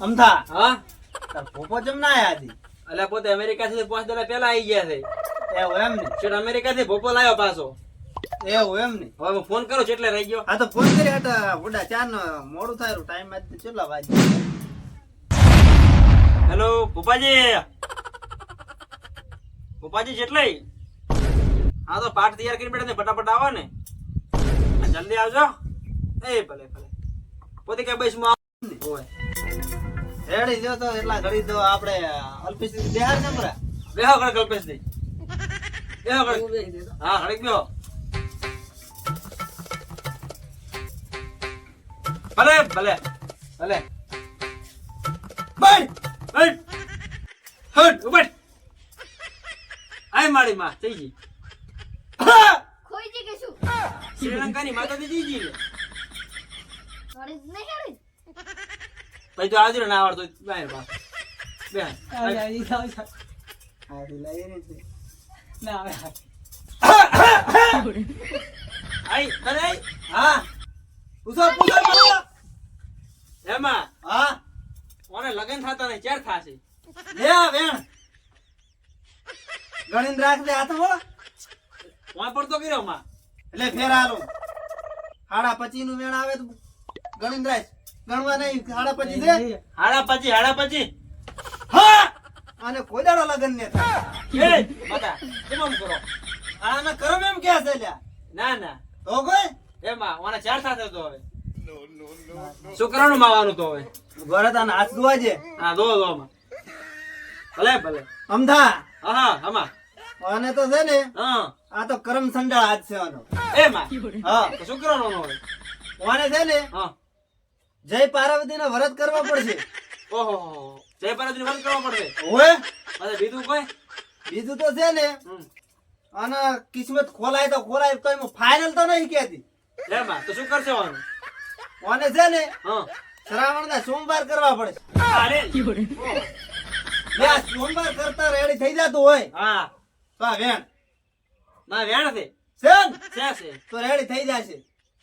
અમથા. હા? પોપો ચમ ના આયા હતી અલ્યા પોતે અમેરિકા થી પાંચ દાડા પહેલા આવી ગયા છે. એવું એમ ને? છેટ અમેરિકા થી લાવ્યો પાછો. એવું એમ ને? હવે ફોન કરું છે એટલે રહી ગયો. હા તો ફોન કરી હતા બુડા ચાર મોડું થાય ટાઈમમાં કેટલા વાગે? હેલો પોપાજી પોપાજી જેટલે હા તો પાઠ તૈયાર કરી બેઠા ને ફટાફટ આવો ને. જલ્દી આવજો. એ ભલે ભલે. પોતે કઈ બસમાં આવું. રેડી જો તો એટલા ઘડી તો આપણે અલ્પેશ બિહાર ને મરા બેહો ઘડી કલ્પેશ દઈ બેહો ઘડી હા ઘડી બેહો. ભલે ભલે ભલે. બેઠ બેઠ હટ ઊભા આય મારી માં થઈ ગઈ ખોઈ જી કે શું? શ્રીલંકાની માતા ઘરે જ નહીં પછી તો આવજો ને આવડતો બહાર બા બેન હા દી લઈ રહી છે આઈ તને હા. પૂછો પૂછો પૂછો એમાં? હા. ઓને લગન થતા ને ચેર થાશે લે બેન વેણ. ગણીને રાખ દે હાથ હો. વાં પડતો કર્યો માં. એટલે ફેર હાલો હાડા પચી નું વેણ આવે તો ગણિન રાખ. ગણવા નહીં હાડા પચી છે? હાડા પછી હાડા પછી. હા! અને કોઈ લગન ને એ બતા કેમ કરો. આને કરમ એમ કે છે લ્યા. ના ના. તો કોઈ? એમાં ઓને ચાર થાશે તો હવે. શું માવાનું તો હવે. ઘરે આને હાથ ધોવા છે હા ધો ધો માં ભલે ભલે. અમથા? હા હા હમા અને તો છે ને હા. આ તો કરમ સંડાળ હાથ છે આનો. એ માં હા. તો શું કરવાનું ઓને છે ને હા. જય પાર્વતી ને વ્રત કરવા પડશે. ઓહો જય પાર્વતી વ્રત કરવા પડશે. ઓય અરે બીજું કોઈ? બીજું તો છે ને અને કિસ્મત ખોલાય તો ખોલાય તો એમાં ફાઇનલ તો નહીં કેતી એમાં તો શું કરશે વાનું ઓને છે ને હા. શ્રાવણ ના સોમવાર કરવા પડશે. અરે. સોમવાર કરતા રેડી થઈ જતું હોય. હા. તો વેણ. ના વેણ છે. છે છે છે. તો રેડી થઈ જશે.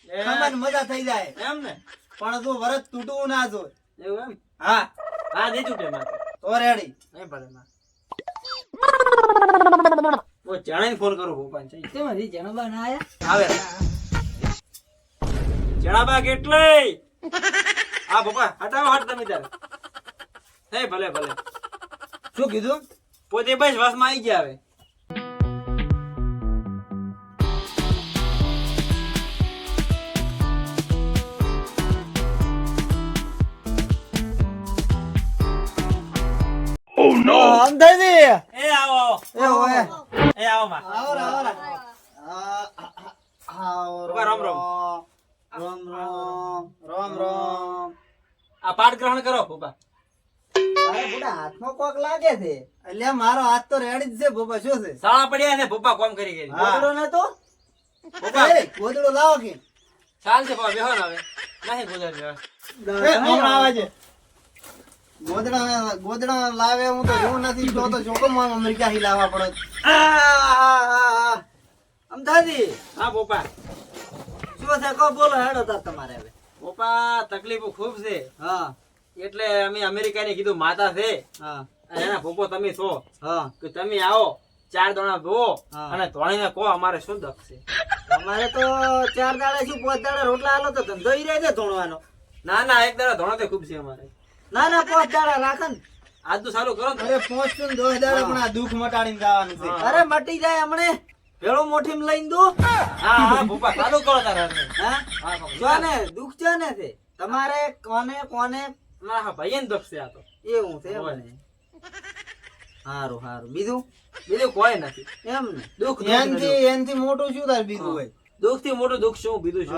છે મજા થઈ જાય. એમ ને? પણ તું વરત તૂટવું ના જો એવું એમ? હા. હા દે ચૂકે માં તો રેડી એ ભલે માં ઓ ફોન કરું ભોપાન છે આવે. જણાબા કેટલે? હા પપ્પા હટાવો હાથ તમે તારે હે ભલે ભલે. શું કીધું? પોતે બસ વાસમાં આવી ગયા હવે. અંધાજી એ આવો આવો. એ ઓય એ. આવો માં. આવો આવો આવો. રામ રામ. રામ રામ રામ રામ. આ પાઠ ગ્રહણ કરો પપ્પા અરે બુડા હાથમાં કોક લાગે છે. એટલે મારો હાથ તો રેડી જ છે બાબા શું છે? શાળા પડ્યા છે પપ્પા કોમ કરી હા. ગોદડો ને તો? ગોદડો લાવો કે. ચાલ છે બેહો હવે. નહીં હમણાં આવે છે ગોદડા ગોદડા લાવે હું તો જોઉં નથી તો તો જોકો અમેરિકા થી લાવવા પડે? હા પોપા શું છે? કો બોલો હેડો તા તમારે હવે. પપ્પા તકલીફો ખૂબ છે. હા. એટલે અમે અમેરિકાને કીધું માતા છે. હા. અને એના પોપો તમે છો. હા. કે તમે આવો ચાર દોણા ધોવો હા. અને ધોણીને કહો અમારે શું દખ છે. તમારે તો ચાર દાડા શું પાંચ દાડા રોટલા હાલો તો ધંધો ઈ રહે છે ધોણવાનો. ના ના એક દાડા ધોણા તો ખૂબ છે અમારે. ના ના પાંચ દાડા રાખન આજ તો સારું કરો અરે પહોંચતું ને દોઢ દાડા પણ આ દુઃખ મટાડીને જવાનું છે. અરે મટી જાય હમણે. ભેળો મોઠી લઈને દો. હા હા ભૂપા સારું કરો તારે હા? હા જો ને દુઃખ છે ને તે તમારે કોને કોને? મારા હા ભાઈ ને દખ છે આ તો. એવું છે એમ હારું સારું બીજું? બીજું કોઈ નથી. એમ ને દુઃખ દુઃખ એનથી એનથી મોટું શું તાર બીજું હોય? દુઃખથી મોટું દુઃખ શું? બીજું શું?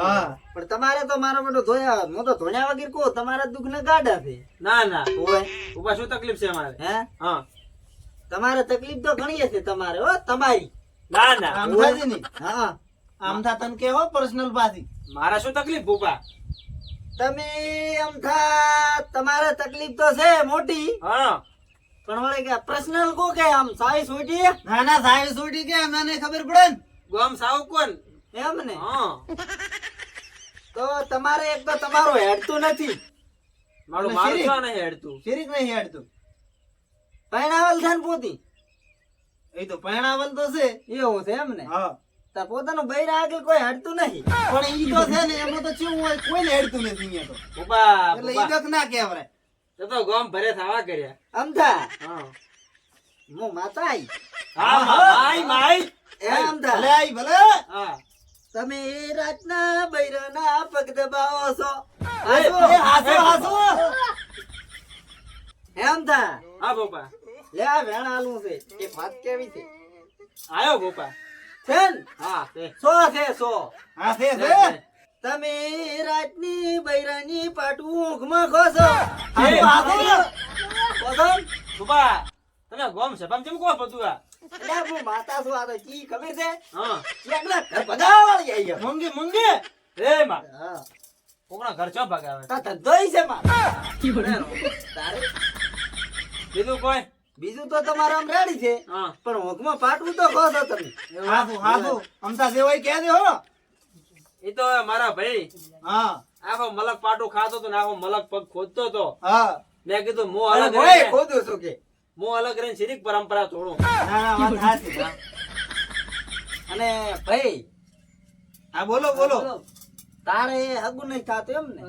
પણ તમારે તો મારો મોટો ધોયા હું તો ધોયા વગર કહું તમારા દુઃખ ને ગાઢા છે. ના ના. હોય. શું તકલીફ છે અમારે? હે? હા. તમારે તકલીફ તો ઘણી હશે તમારે હો તમારી. ના ના. આમ થાતી ની? હા. આમ થા તને કેવો પર્સનલ બાધી મારા શું તકલીફ ભૂપા તમે એમ થા તમારે તકલીફ તો છે મોટી. હા. પણ વળે કે પર્સનલ કો કે આમ સાઈ સોટી ના ના સાઈ છોડી કે? મને ખબર પડે ગોમ સાવ કોણ? એમ ને તો તમારે એક તો તમારો હેડતું નથી. મારું મારું. છો હેડતું. શેરીક નહીં હેડતું. પૈણાવલ છે ને પોતી. એ તો પૈણાવલ તો છે. એવું છે એમ ને હા. તાર પોતાનું બૈરા આગળ કોઈ હેડતું નહીં. પણ ઈ તો છે ને એમાં તો ચેવું હોય કોઈને હેડતું નથી અહીંયા તો. ભોપા એટલે ઈ દક ના કહેવાય. તો તો ગોમ ભરે થાવા કર્યા. અમથા. હા. હું માતા આઈ હા માઈ માઈ. એ અમથા. ભલે આઈ ભલે. હા. તમે એ રાતના બૈરાના પગ દબાવો છો. એમ થા હે હા બોપા લે આ વેણ આલું છે. એક વાત કેવી છે? આયો બોપા છે હા સો છે સો. હા છે છે. તમે રાતની બૈરાની પાટું ઊંઘમાં ખો છો એ, તમે ગોમ સભામાં કેમ કહો બધું આ? એટલે હું માતા છું આ તો કી ખબર છે? હા. એકલા ઘર ભગાવાળી આઈ ગયો. મૂંગી મૂંગી? એ માં. હા. કોકના ઘર ચો ભગાવે? તા ધંધોય છે માં તારે. બીજું કોઈ? બીજું તો તમારા આમ રેડી છે. હા. પણ હોકમાં પાટવું તો ખો છો તમે. હાસો હાસો અમતા જેવાય કહે દે હો. એ તો મારા ભાઈ. હા. આખો મલક પાટું ખાતો તો ને આખો મલક પગ ખોદતો તો. હા. મેં કીધું મો અલગ ખોદું છું કે. મો અલગ રહીને શરીક પરંપરા તોડું. ના ના અને ભાઈ હા બોલો બોલો. તારે હગું નહીં થતું એમ ને?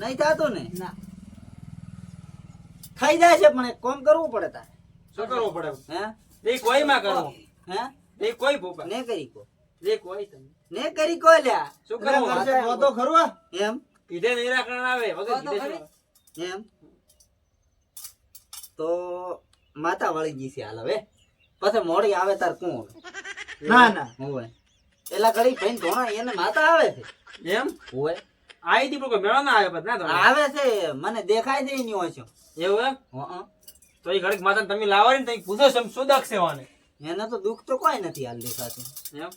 નહીં થતું. ને? ખાઈ જાય છે પણ એક કામ કરવું પડે તારે. શું કરવું પડે? હે? એ કોઈ માં કરવું હે? એ કોઈ ભોપા. ને કરી કો. એ કોઈ તમે. ને કરી કો લ્યા. શું કરવું? તો ખરું? એમ. કીધે નિરાકરણ આવે વગર? એમ. તો માતા વળી ગઈ છે હાલ હવે. પછી મોડી આવે તાર કોણ ના ના. હોય એલા ઘડી ભાઈ ધોણા એને માતા આવે છે. એમ? હોય આઈ દી પણ મેળો ના આવે ના આવે છે મને દેખાય છે નહીં હોય છે એવું એમ? હં. તો એ ઘડીક માતા તમે લાવવાની ને પૂછો છે એમ શું દખ છે વાને એને તો દુઃખ તો કોઈ નથી હાલ દેખાતું. એમ?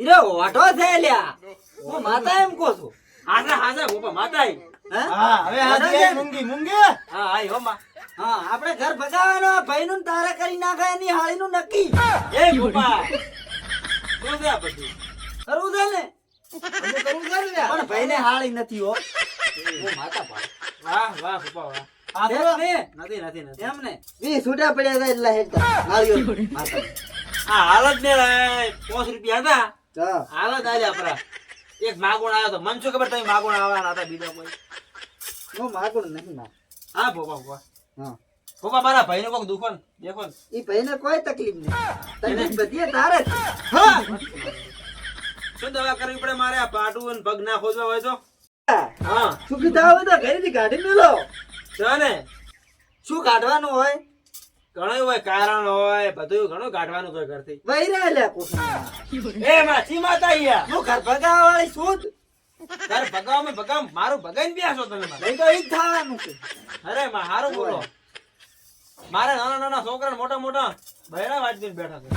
ઈરો વાટો છે લ્યા. હું માતા એમ કહું છું. હાજા હાજા ગોપા માતા આઈ હવે હાથી બરાબર? આઈ મૂંગી મૂંગી? હા આઈ હો માં. હા આપણે ઘર ભગાવાનો ભાઈ નું તારે કરી નાખે એની હાળી નું. નક્કી કરવું છે ને. પણ ભાઈ ને હાળી નથી હો. હું માતા પાડું વાહ વાહ વાહ. ને નથી નથી નથી. એમ ને વી છૂટા પડ્યા હતા એટલે હેડતા માતા આ હાલત ને પાંચ રૂપિયા હતા. હાલત આલ્યા આપડા એક માગુણ આવ્યો તો મન શું ખબર તમે માગુણ આવવાના હતા બીજા કોઈ? હું માગુણ નહીં ના. હા ભોપા ભોપા હા. ભોપા મારા ભાઈને કોક દુખો ને? દેખો ને. ઈ ભાઈને કોઈ તકલીફ નહીં. તને બધી તારે હા! શું દવા કરવી પડે મારે? આ પાટું અને પગ ના ખોદવા હોય તો? હા. શું કીધા હોય તો? ઘરેથી કાઢી મેલો. ને? શું કાઢવાનું હોય? ઘણું હોય કારણ હોય બધું ઘણું કાઢવાનું હોય ઘરથી. વૈરા લ્યા એ માછી માતા અહીંયા. હું ઘર ભગાવા વાળી છું ઘર ભગાવ ભગાવ મારું ભગાઈને બેસો તમે નહીં તો એ જ થવાનું છે. અરે માં હારું બોલો. મારે નાના નાના છોકરા મોટા મોટા બહેરા વાંચીને બેઠા છે.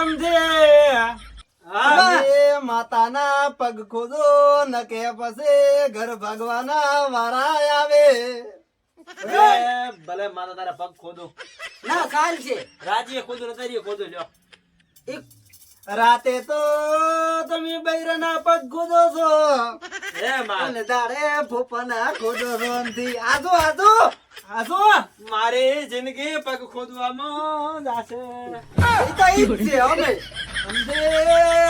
અમથે હા. માતાના પગ ખોદો ન કે પછી ઘર ભગવાના વારા આવે. ભલે માતા તારા પગ ખોદો. ના કાલ છે. રાજીએ ખોદો નતારીએ ખોદો લ્યો. એક રાતે તો તમે બૈરના પગ ખોદો છો. એ માં. અને દાડે ફૂફાના ખોદો રોનથી આજો આજો આજો. મારી જિંદગી પગ ખોદવામાં જાશે એ તો ઈ છે અમે અંધે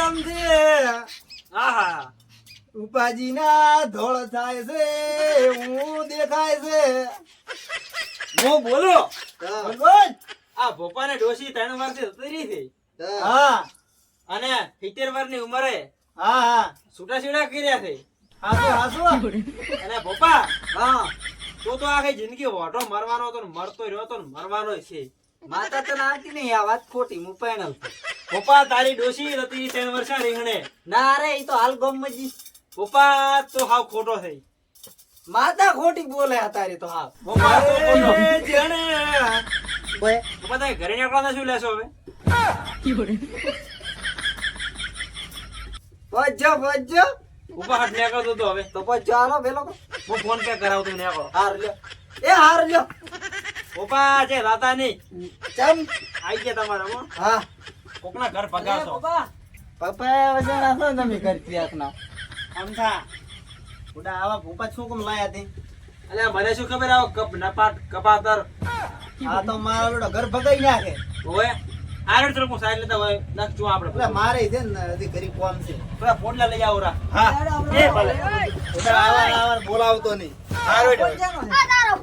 અંધે. આહા. ઉપાજીના ધોળ થાય છે હું દેખાય છે. હું બોલો? આ ભોપા ને ડોસી ત્રણ વર્ષથી ઉતરી છે. હા. અને સિત્તેર વર્ષની ઉંમરે હા હા. છૂટા છૂટા કર્યા છે. હાસુ હાસો અને ભોપા હા. તો તો આખી જિંદગી વોટો મરવાનો હતો ને મરતો રહ્યો હતો ને મરવાનો છે. માતા તને આવતી નહીં આ વાત ખોટી હું પૈણલ. ભોપા તારી ડોસી હતી ત્રણ વર્ષ રીંગણે. ના રે એ તો હાલ ગમ જી ભોપા તો હાવ ખોટો થઈ માતા ખોટી બોલે તારી તો હાવ. પપ્પા તો ખોટો. તમે ઘરે નીકળવાના શું લેશો હવે? પહોંચજો પહોંચજો ભોપા હાથ નીકળતો તો હવે. તો પહોંચજો હાલો પેલો હું ફોન પે કરાવું તું નીકળો. હાર લ્યો. એ હાર લ્યો. ભોપા છે રાતા નહીં. ચમ. આઈ ગયા તમારા હો. હા. કોકના ઘર પગારશો પપ્પા. વજન આસો તમે કરી ક્રિયાકના અમથા ઉડા આવા ભૂપા શું કેમ લાયા તે? અલ્યા મને શું ખબર આવો કપ નપાટ કપાતર? આ તો મારો લોડો ઘર ભગાઈ નાખે. હોય? આરે તો હું સાઈડ લેતા હોય નાખજો આપણે એટલે મારે છે ને હજી ઘરી કોમ છે. પેલા પોટલા લઈ આવો રા. હા. એ ભલે. ઉડા આવા આવા બોલાવતો નહીં? આ તારો